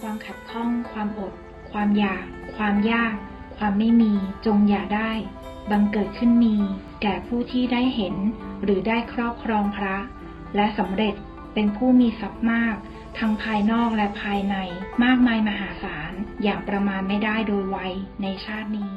ความขัดข้อง ความอด ความอยาก ความยาก ความไม่มี จงอย่าได้ บังเกิดขึ้นมี แก่ผู้ที่ได้เห็น หรือได้ครอบครองพระ และสำเร็จเป็นผู้มีทรัพย์มาก ทั้งภายนอกและภายใน มากมายมหาศาล อย่างประมาณไม่ได้โดยไวในชาตินี้